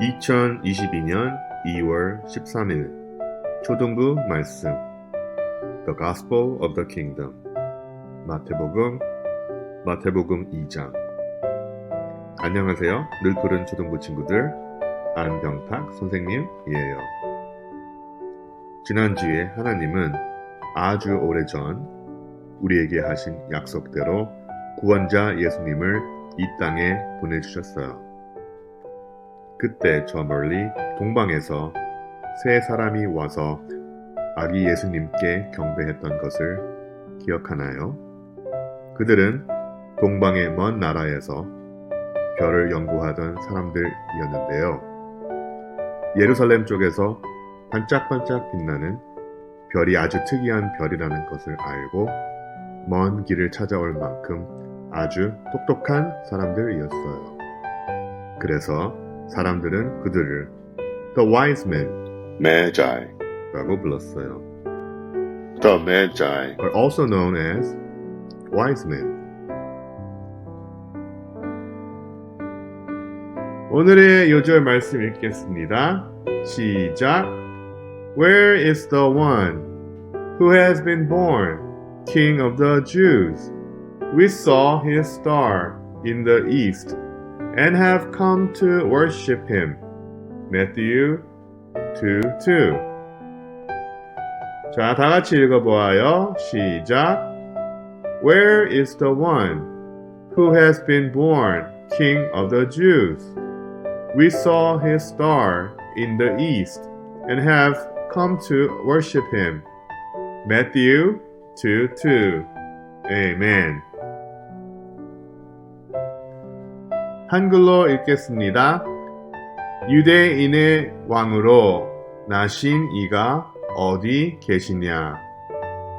2022년 2월 13일 초등부 말씀 The Gospel of the Kingdom 마태복음 마태복음 2장 안녕하세요. 늘 푸른 초등부 친구들 안병탁 선생님이에요. 지난주에 하나님은 아주 오래전 우리에게 하신 약속대로 구원자 예수님을 이 땅에 보내주셨어요. 그때 저 멀리 동방에서 세 사람이 와서 아기 예수님께 경배했던 것을 기억하나요? 그들은 동방의 먼 나라에서 별을 연구하던 사람들이었는데요. 예루살렘 쪽에서 반짝반짝 빛나는 별이 아주 특이한 별이라는 것을 알고 먼 길을 찾아올 만큼 아주 똑똑한 사람들이었어요. 그래서 사람들은 그들을 The Wise Men, Magi 라고 불렀어요. The Magi are also known as Wise Men. 오늘의 요절 말씀 읽겠습니다. 시작. Where is the one who has been born, King of the Jews? We saw his star in the east and have come to worship him. Matthew 2 2. 자, 다 같이 읽어보아요. 시작. Where is the one who has been born King of the Jews? We saw his star in the east and have come to worship him. Matthew 2 2. Amen. 한글로 읽겠습니다. 유대인의 왕으로 나신 이가 어디 계시냐?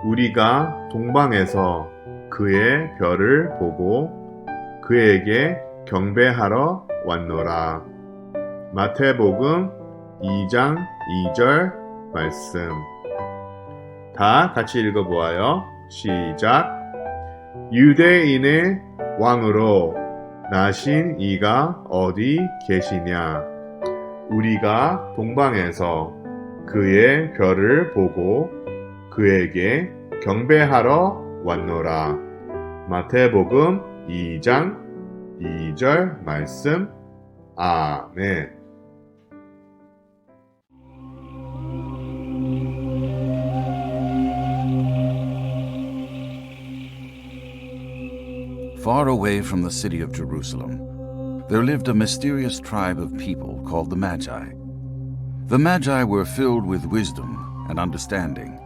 우리가 동방에서 그의 별을 보고 그에게 경배하러 왔노라. 마태복음 2장 2절 말씀. 다 같이 읽어보아요. 시작. 유대인의 왕으로 나신 이가 어디 계시냐? 우리가 동방에서 그의 별을 보고 그에게 경배하러 왔노라. 마태복음 2장 2절 말씀. 아멘. Far away from the city of Jerusalem, there lived a mysterious tribe of people called the Magi. The Magi were filled with wisdom and understanding,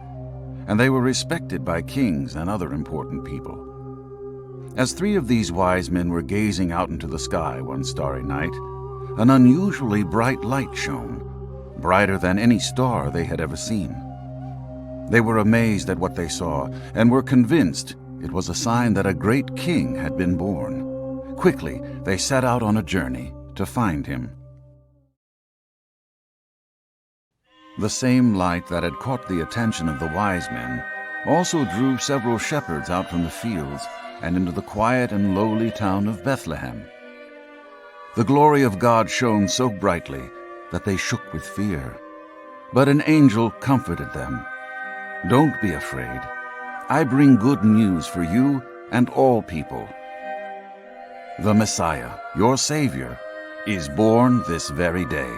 and they were respected by kings and other important people. As three of these wise men were gazing out into the sky one starry night, an unusually bright light shone, brighter than any star they had ever seen. They were amazed at what they saw and were convinced it was a sign that a great king had been born. Quickly, they set out on a journey to find him. The same light that had caught the attention of the wise men also drew several shepherds out from the fields and into the quiet and lowly town of Bethlehem. The glory of God shone so brightly that they shook with fear. But an angel comforted them. Don't be afraid. I bring good news for you and all people. The Messiah, your Savior, is born this very day.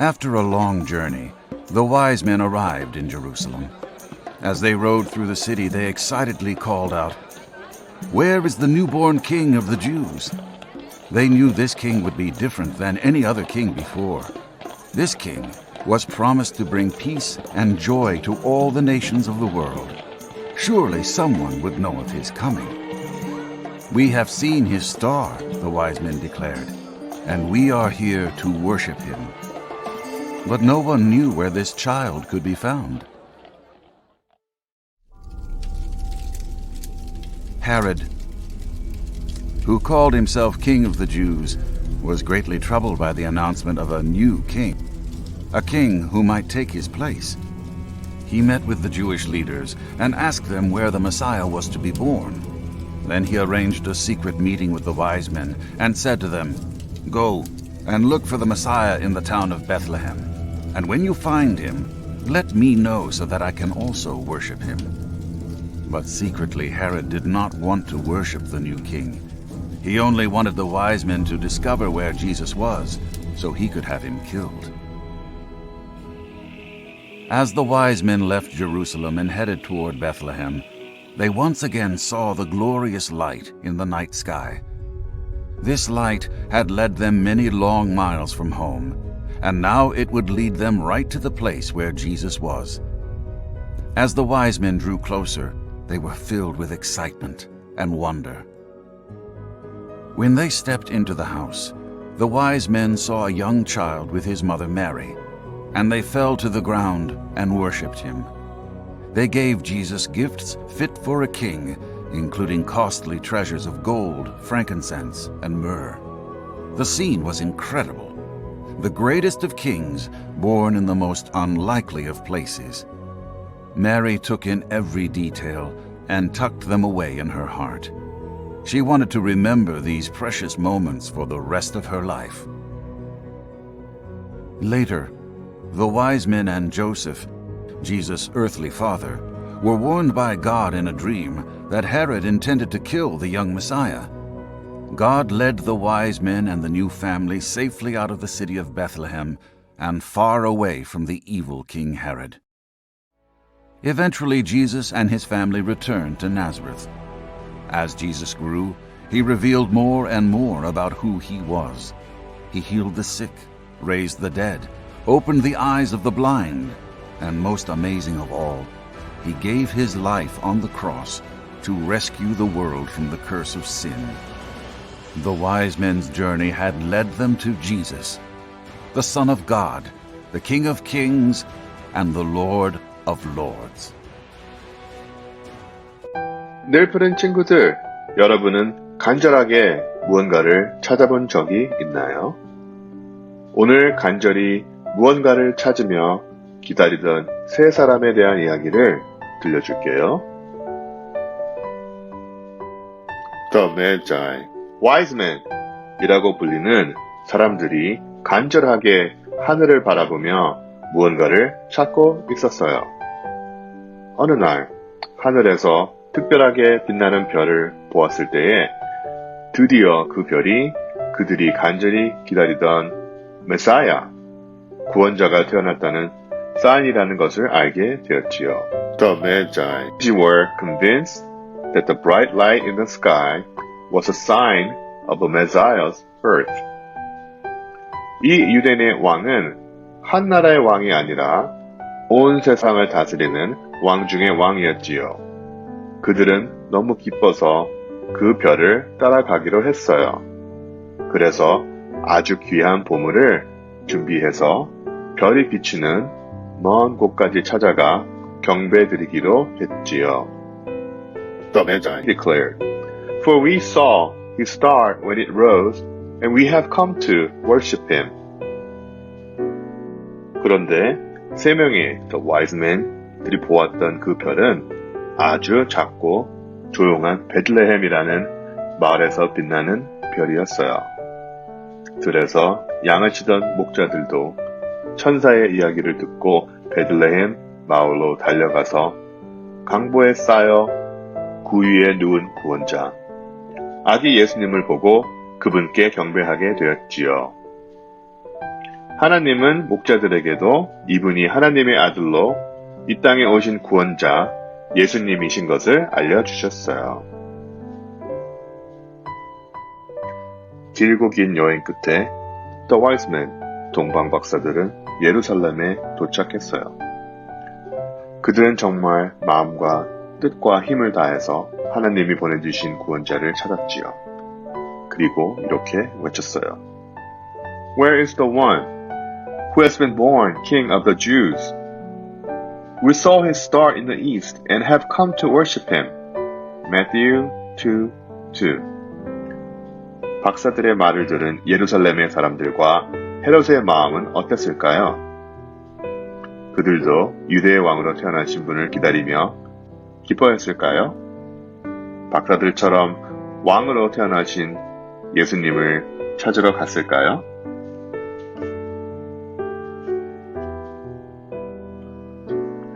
After a long journey, the wise men arrived in Jerusalem. As they rode through the city, they excitedly called out, Where is the newborn King of the Jews? They knew this king would be different than any other king before. This king was promised to bring peace and joy to all the nations of the world. Surely someone would know of his coming. We have seen his star, the wise men declared, and we are here to worship him. But no one knew where this child could be found. Herod, who called himself King of the Jews, was greatly troubled by the announcement of a new king, a king who might take his place. he met with the Jewish leaders and asked them where the Messiah was to be born. Then he arranged a secret meeting with the wise men and said to them, Go and look for the Messiah in the town of Bethlehem. And when you find him, let me know so that I can also worship him. But secretly, Herod did not want to worship the new king. He only wanted the wise men to discover where Jesus was so he could have him killed. As the wise men left Jerusalem and headed toward Bethlehem, they once again saw the glorious light in the night sky. This light had led them many long miles from home, and now it would lead them right to the place where Jesus was. As the wise men drew closer, they were filled with excitement and wonder. When they stepped into the house, the wise men saw a young child with his mother Mary, and they fell to the ground and worshipped him. They gave Jesus gifts fit for a king, including costly treasures of gold, frankincense, and myrrh. The scene was incredible. The greatest of kings, born in the most unlikely of places. Mary took in every detail and tucked them away in her heart. She wanted to remember these precious moments for the rest of her life. Later, the wise men and Joseph, Jesus' earthly father, were warned by God in a dream that Herod intended to kill the young Messiah. God led the wise men and the new family safely out of the city of Bethlehem and far away from the evil King Herod. Eventually, Jesus and his family returned to Nazareth. As Jesus grew, he revealed more and more about who he was. He healed the sick, raised the dead, opened the eyes of the blind, and most amazing of all, he gave his life on the cross to rescue the world from the curse of sin. The wise men's journey had led them to Jesus, the Son of God, the King of kings, and the Lord of lords. 늘 푸른 친구들, 여러분은 간절하게 무언가를 찾아본 적이 있나요? 오늘 간절히 무언가를 찾으며 기다리던 세 사람에 대한 이야기를 들려줄게요. The Magi, Wise Men 이라고 불리는 사람들이 간절하게 하늘을 바라보며 무언가를 찾고 있었어요. 어느 날 하늘에서 특별하게 빛나는 별을 보았을 때에 드디어 그 별이 그들이 간절히 기다리던 메사야, 구원자가 태어났다는 사인이라는 것을 알게 되었지요. The Magi were convinced that the bright light in the sky was a sign of the Messiah's birth. 이 유대인의 왕은 한 나라의 왕이 아니라 온 세상을 다스리는 왕 중의 왕이었지요. 그들은 너무 기뻐서 그 별을 따라가기로 했어요. 그래서 아주 귀한 보물을 준비해서 별이 비치는 먼 곳까지 찾아가 경배드리기로 했지요. The Magi declared, For we saw his star when it rose, and we have come to worship him. 그런데 세 명의 The Wise Men들이 보았던 그 별은 아주 작고 조용한 베들레헴이라는 마을에서 빛나는 별이었어요. 들에서 양을 치던 목자들도 천사의 이야기를 듣고 베들레헴 마을로 달려가서 강보에 쌓여 구위에 누운 구원자 아기 예수님을 보고 그분께 경배하게 되었지요. 하나님은 목자들에게도 이분이 하나님의 아들로 이 땅에 오신 구원자 예수님이신 것을 알려주셨어요. 길고 긴 여행 끝에 The Wise Men, 동방 박사들은 예루살렘에 도착했어요. 그들은 정말 마음과 뜻과 힘을 다해서 하나님이 보내주신 구원자를 찾았지요. 그리고 이렇게 외쳤어요. Where is the one who has been born King of the Jews? We saw his star in the east and have come to worship him. Matthew 2, 2 박사들의 말을 들은 예루살렘의 사람들과 헤롯의 마음은 어땠을까요? 그들도 유대의 왕으로 태어나신 분을 기다리며 기뻐했을까요? 박사들처럼 왕으로 태어나신 예수님을 찾으러 갔을까요?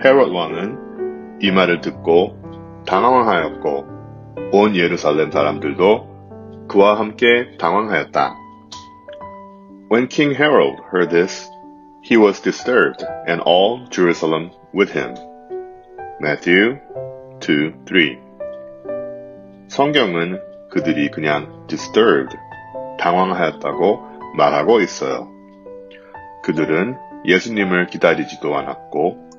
헤롯 왕은 이 말을 듣고 당황하였고 온 예루살렘 사람들도 그와 함께 당황하였다. When King Herod heard this, he was disturbed, and all Jerusalem with him. Matthew 2, 3 성경은 그들이 그냥 disturbed, 당황하였다고 말하고 있어요. 그들은 예수님을 기다리지도 않았고,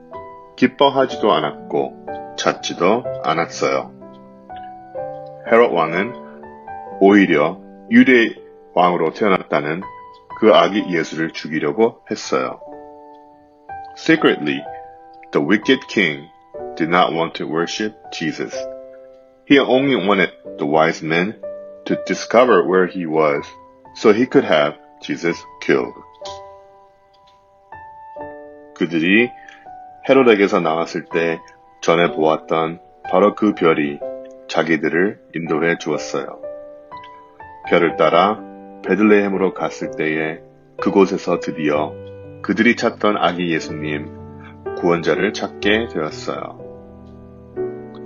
기뻐하지도 않았고, 찾지도 않았어요. 헤롯 왕은 오히려 유대 왕으로 태어났다는 그 아기 예수를 죽이려고 했어요. Secretly, the wicked king did not want to worship Jesus. He only wanted the wise men to discover where he was so he could have Jesus killed. 그들이 헤롯에게서 나왔을 때 전에 보았던 바로 그 별이 자기들을 인도해 주었어요. 별을 따라 베들레헴으로 갔을 때에 그곳에서 드디어 그들이 찾던 아기 예수님 구원자를 찾게 되었어요.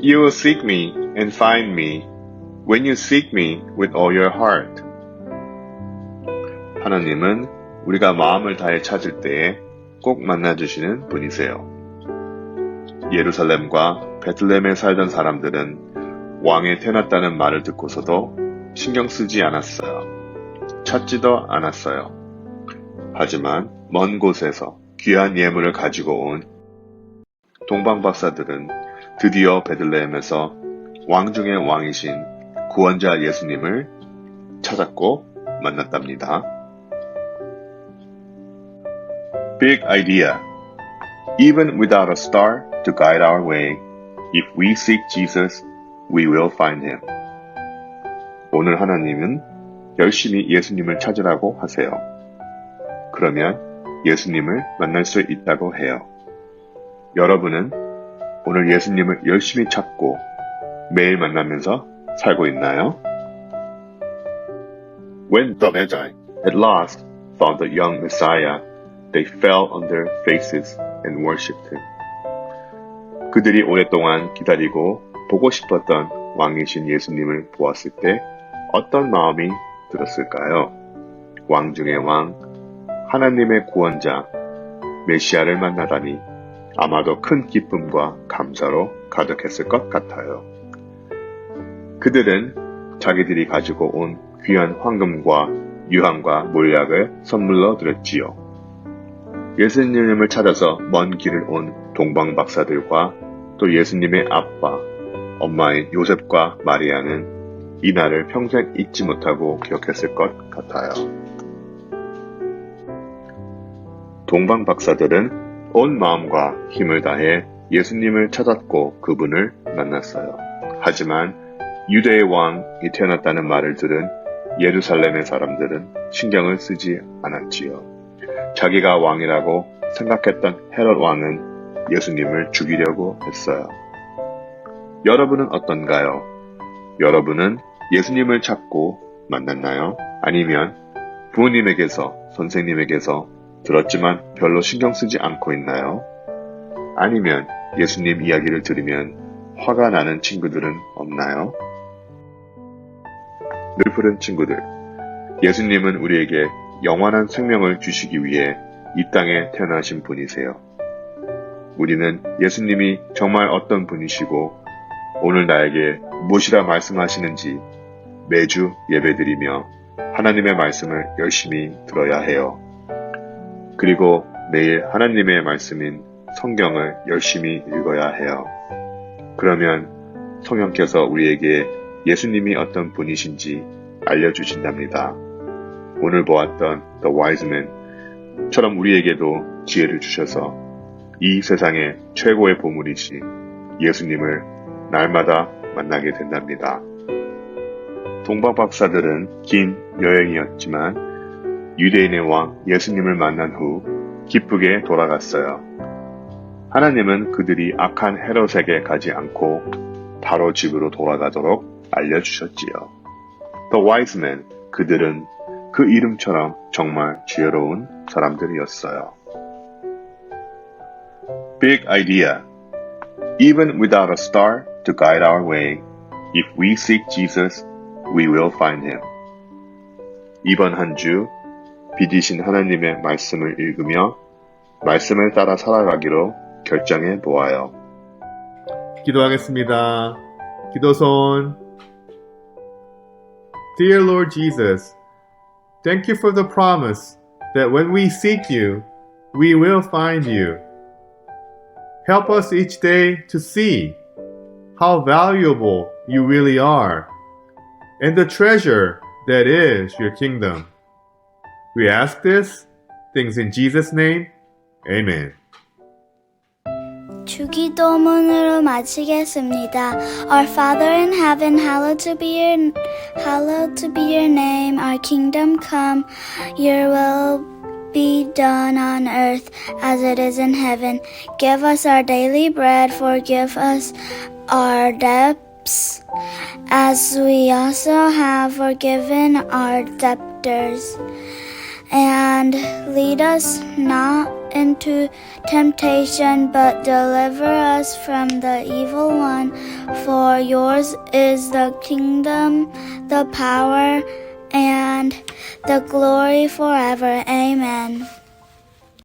You will seek me and find me when you seek me with all your heart. 하나님은 우리가 마음을 다해 찾을 때에 꼭 만나주시는 분이세요. 예루살렘과 베틀레헴에 살던 사람들은 왕에 태어났다는 말을 듣고서도 신경 쓰지 않았어요. 찾지도 않았어요. 하지만 먼 곳에서 귀한 예물을 가지고 온 동방 박사들은 드디어 베들레헴에서 왕 중의 왕이신 구원자 예수님을 찾았고 만났답니다. Big idea. Even without a star to guide our way, if we seek Jesus, we will find him. 오늘 하나님은 열심히 예수님을 찾으라고 하세요. 그러면 예수님을 만날 수 있다고 해요. 여러분은 오늘 예수님을 열심히 찾고 매일 만나면서 살고 있나요? When the Magi at last found the young Messiah, they fell on their faces and worshipped him. 그들이 오랫동안 기다리고 보고 싶었던 왕이신 예수님을 보았을 때 어떤 마음이 들었을까요? 왕 중의 왕, 하나님의 구원자, 메시아를 만나다니 아마도 큰 기쁨과 감사로 가득했을 것 같아요. 그들은 자기들이 가지고 온 귀한 황금과 유황과 몰약을 선물로 드렸지요. 예수님을 찾아서 먼 길을 온 동방 박사들과 또 예수님의 아빠, 엄마인 요셉과 마리아는 이 날을 평생 잊지 못하고 기억했을 것 같아요. 동방 박사들은 온 마음과 힘을 다해 예수님을 찾았고 그분을 만났어요. 하지만 유대의 왕이 태어났다는 말을 들은 예루살렘의 사람들은 신경을 쓰지 않았지요. 자기가 왕이라고 생각했던 헤롯 왕은 예수님을 죽이려고 했어요. 여러분은 어떤가요? 여러분은 예수님을 찾고 만났나요? 아니면 부모님에게서, 선생님에게서 들었지만 별로 신경 쓰지 않고 있나요? 아니면 예수님 이야기를 들으면 화가 나는 친구들은 없나요? 늘 푸른 친구들, 예수님은 우리에게 영원한 생명을 주시기 위해 이 땅에 태어나신 분이세요. 우리는 예수님이 정말 어떤 분이시고 오늘 나에게 무엇이라 말씀하시는지 매주 예배드리며 하나님의 말씀을 열심히 들어야 해요. 그리고 매일 하나님의 말씀인 성경을 열심히 읽어야 해요. 그러면 성령께서 우리에게 예수님이 어떤 분이신지 알려주신답니다. 오늘 보았던 The Wise Man처럼 우리에게도 지혜를 주셔서 이 세상의 최고의 보물이신 예수님을 날마다 만나게 된답니다. 동방 박사들은 긴 여행이었지만 유대인의 왕 예수님을 만난 후 기쁘게 돌아갔어요. 하나님은 그들이 악한 헤롯에게 가지 않고 바로 집으로 돌아가도록 알려주셨지요. The wise men, 그들은 그 이름처럼 정말 지혜로운 사람들이었어요. Big idea. Even without a star to guide our way, if we seek Jesus, we will find him. 이번 한 주 빚이신 하나님의 말씀을 읽으며 말씀을 따라 살아가기로 결정해 보아요. 기도하겠습니다. 기도손. Dear Lord Jesus, thank you for the promise that when we seek you, we will find you. Help us each day to see how valuable you really are and the treasure that is your kingdom. We ask this things in Jesus' name. Amen. 주기도문으로 마치겠습니다. Our Father in heaven, hallowed to be your hallowed to be your name. Our kingdom come. Your will be done on earth as it is in heaven. Give us our daily bread. Forgive us our debts as we also have forgiven our debtors. And lead us not into temptation, but deliver us from the evil one. For yours is the kingdom, the power, and the glory forever. Amen.